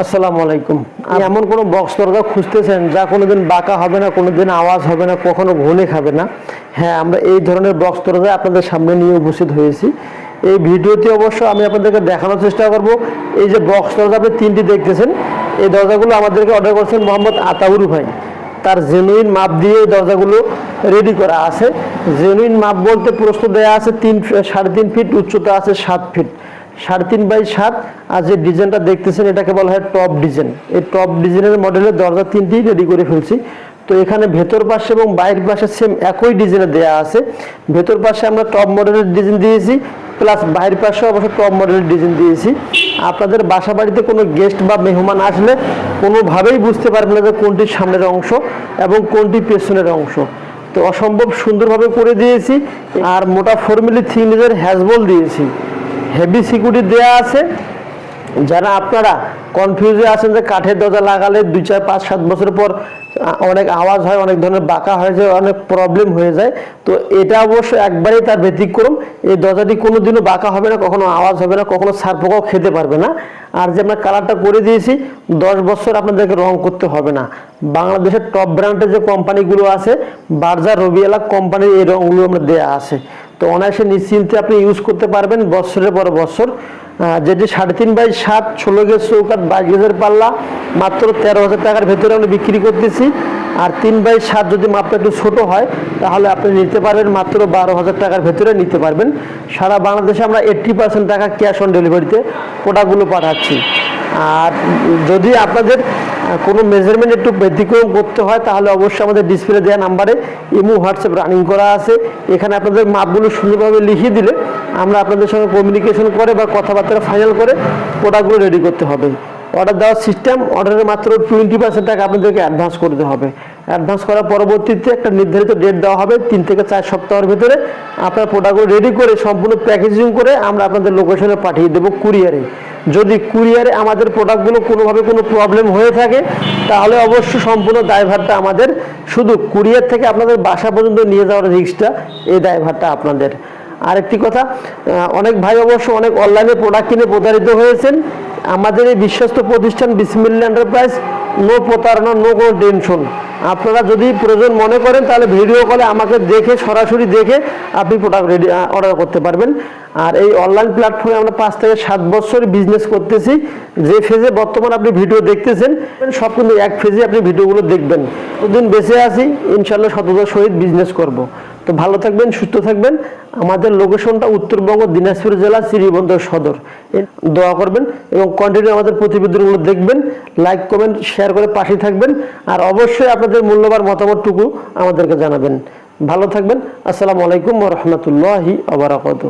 আসসালামু আলাইকুম। এমন কোনো বক্স দরজা খুঁজতেছেন যা কোনোদিন বাঁকা হবে না কোনোদিন আওয়াজ হবে না কখনো ঘুনে খাবে না? হ্যাঁ আমরা এই ধরনের বক্স দরজা আপনাদের সামনে নিয়ে উপস্থিত হয়েছি। এই ভিডিওতে অবশ্য আমি আপনাদেরকে দেখানোর চেষ্টা করব। এই যে বক্স দরজা আপনি তিনটি দেখতেছেন এই দরজাগুলো আমাদেরকে অর্ডার করেছেন মোহাম্মদ আতাউর ভাই। তার জেনুইন মাপ দিয়ে এই দরজাগুলো রেডি করা আছে। জেনুইন মাপ বলতে প্রশ্ন দেওয়া আছে তিন সাড়ে তিন ফিট উচ্চতা আছে সাত ফিট সাড়ে তিন বাই সাত। আর যে ডিজাইনটা দেখতেছেন, এটাকে বলা হয় টপ ডিজাইন। এই টপ ডিজাইনের মডেলের দরজা তিনটি রেডি করে ফেলছি। তো এখানে ভেতর পাশে এবং বাইরের পাশে সেম একই ডিজাইনে দেওয়া আছে। ভেতর পাশে আমরা টপ মডেলের ডিজাইন দিয়েছি প্লাস বাইরের পাশে অবশ্য টপ মডেলের ডিজাইন দিয়েছি। আপনাদের বাসা বাড়িতে কোনো গেস্ট বা মেহমান আসলে কোনোভাবেই বুঝতে পারবেন না যে কোনটি সামনের অংশ এবং কোনটি পেছনের অংশ। তো অসম্ভব সুন্দরভাবে করে দিয়েছি, আর মোটা ফর্মিলি থিকনেসের হ্যাজবল দিয়েছি। হেভি সিকিউরিটি দেওয়া আছে। যারা আপনারা কনফিউজে আছেন যে কাঠের দরজা লাগালে দুই চার পাঁচ সাত বছর পর অনেক আওয়াজ হয়, অনেক ধরনের বাঁকা হয়ে যায় অনেক প্রবলেম হয়ে যায়। তো এটা অবশ্য একবারেই তার ব্যতিক্রম। এই দরজাটি কোনোদিনও বাঁকা হবে না, কখনো আওয়াজ হবে না, কখনো সার পোকাও খেতে পারবে না। আর যে আমরা কালারটা করে দিয়েছি, দশ বছর আপনাদেরকে রং করতে হবে না। বাংলাদেশের টপ ব্র্যান্ডের যে কোম্পানিগুলো আছে বার্জার রবিএলা কোম্পানির এই রঙগুলো আমরা দেয়া আছে। তো অনায়াসে নিশ্চিন্তে আপনি ইউজ করতে পারবেন বছরের পর বছর। যেটি সাড়ে তিন বাই সাত, ষোলো গেজ চৌকাট বাইশ গেজের পাল্লা, মাত্র তেরো হাজার টাকার ভেতরে আমরা বিক্রি করতেছি। আর তিন বাই সাত যদি মাপটা একটু ছোট হয়, তাহলে আপনি নিতে পারবেন মাত্র বারো হাজার টাকার ভেতরে নিতে পারবেন। সারা বাংলাদেশে আমরা এইট্টি পার্সেন্ট টাকা ক্যাশ অন ডেলিভারিতে প্রোডাক্টগুলো পাঠাচ্ছি। আর যদি আপনাদের কোনো মেজারমেন্ট একটু ব্যতিক্রম করতে হয়, তাহলে অবশ্যই আমাদের ডিসপ্লে দেওয়া নাম্বারে ইমো, হোয়াটসঅ্যাপ রানিং করা আছে। এখানে আপনাদের মাপগুলো সুন্দরভাবে লিখিয়ে দিলে আমরা আপনাদের সঙ্গে কমিউনিকেশন করে বা কথাবার্তা ফাইনাল করে প্রোডাক্টগুলো রেডি করতে হবে। অর্ডার দেওয়ার সিস্টেম অর্ডারের মাত্র টোয়েন্টি পার্সেন্ট টাকা আপনাদেরকে অ্যাডভান্স করতে হবে। অ্যাডভান্স করার পরবর্তীতে একটা নির্ধারিত ডেট দেওয়া হবে তিন থেকে চার সপ্তাহের ভিতরে। আপনার প্রোডাক্টগুলো রেডি করে, সম্পূর্ণ প্যাকেজিং করে আমরা আপনাদের লোকেশনে পাঠিয়ে দেবো কুরিয়ারে যদি কুরিয়ারে আমাদের প্রোডাক্টগুলো কোনোভাবে কোনো প্রবলেম হয়ে থাকে, তাহলে অবশ্যই সম্পূর্ণ দায়ভারটা আমাদের, শুধু কুরিয়ার থেকে আপনাদের বাসা পর্যন্ত নিয়ে যাওয়ার রিস্কটা এই দায়ভারটা আপনাদের। আরেকটি কথা অনেক ভাই অবশ্য অনেক অনলাইনে প্রোডাক্ট কিনে প্রতারিত হয়েছেন। আমাদের এই বিশ্বস্ত প্রতিষ্ঠান বিসমিল্লা এন্টারপ্রাইজ, নো প্রতারণা, নো কোনো টেনশন। আপনারা যদি প্রয়োজন মনে করেন, তাহলে ভিডিও কলে আমাকে দেখে, সরাসরি দেখে আপনি প্রোডাক্ট রেডি অর্ডার করতে পারবেন। আর এই অনলাইন প্ল্যাটফর্মে আমরা পাঁচ থেকে সাত বছর বিজনেস করতেছি। যে ফেজে বর্তমান আপনি ভিডিও দেখতেছেন, সব কিন্তু এক ফেজে আপনি ভিডিওগুলো দেখবেন। দুদিন বেঁচে আছি ইনশাল্লাহ সততার সহিত বিজনেস করব। তো ভালো থাকবেন, সুস্থ থাকবেন। আমাদের লোকেশনটা উত্তরবঙ্গ, দিনাজপুর জেলা, শ্রীবন্দর সদর। দোয়া করবেন এবং কন্টিনিউ আমাদের প্রতিবেদনগুলো দেখবেন লাইক কমেন্ট শেয়ার করে পাশে থাকবেন। আর অবশ্যই আপনাদের মূল্যবান মতামতটুকু আমাদেরকে জানাবেন। ভালো থাকবেন। আসসালামু আলাইকুম রহমতুল্লাহি আবরাকাত